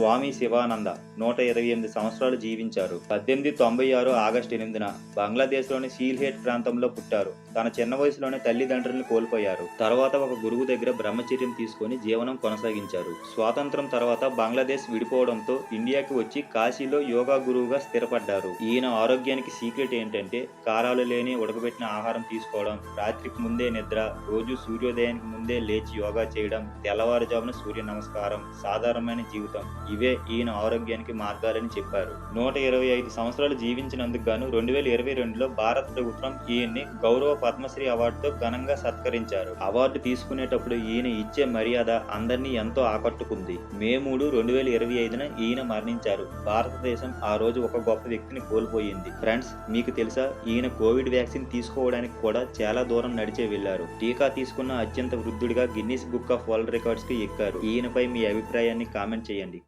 స్వామి శివానంద నూట ఇరవై ఎనిమిది సంవత్సరాలు జీవించారు. పద్దెనిమిది తొంభై ఆరు ఆగస్టు ఎనిమిదిన బంగ్లాదేశ్లోని సీల్హేట్ ప్రాంతంలో పుట్టారు. తన చిన్న వయసులోనే తల్లిదండ్రులను కోల్పోయారు. తర్వాత ఒక గురువు దగ్గర బ్రహ్మచర్యం తీసుకొని జీవనం కొనసాగించారు. స్వాతంత్రం తర్వాత బంగ్లాదేశ్ విడిపోవడంతో ఇండియాకి వచ్చి కాశీలో యోగా గురువుగా స్థిరపడ్డారు. ఈయన ఆరోగ్యానికి సీక్రెట్ ఏంటంటే కారాలు లేని ఉడకబెట్టిన ఆహారం తీసుకోవడం రాత్రికి ముందే నిద్ర రోజు సూర్యోదయానికి ముందే లేచి యోగా చేయడం తెల్లవారుజామున సూర్య నమస్కారం సాధారణమైన జీవితం. ఇవే ఈయన ఆరోగ్యానికి మార్గాలని చెప్పారు. నూట ఇరవై ఐదు సంవత్సరాలు జీవించినందుకు గాను రెండు వేల ఇరవై రెండులో భారత ప్రభుత్వం ఈయన్ని గౌరవ పద్మశ్రీ అవార్డుతో ఘనంగా సత్కరించారు. అవార్డు తీసుకునేటప్పుడు ఈయన ఇచ్చే మర్యాద అందరినీ ఎంతో ఆకట్టుకుంది. మే మూడు రెండు వేల ఇరవై ఐదున ఈయన మరణించారు. భారతదేశం ఆ రోజు ఒక గొప్ప వ్యక్తిని కోల్పోయింది. ఫ్రెండ్స్ మీకు తెలుసా ఈయన కోవిడ్ వ్యాక్సిన్ తీసుకోవడానికి కూడా చాలా దూరం నడిచే వెళ్ళారు టీకా తీసుకున్న అత్యంత వృద్ధుడిగా గిన్నీస్ బుక్ ఆఫ్ వరల్డ్ రికార్డ్స్కి ఎక్కారు. ఈయనపై మీ అభిప్రాయాన్ని కామెంట్ చేయండి.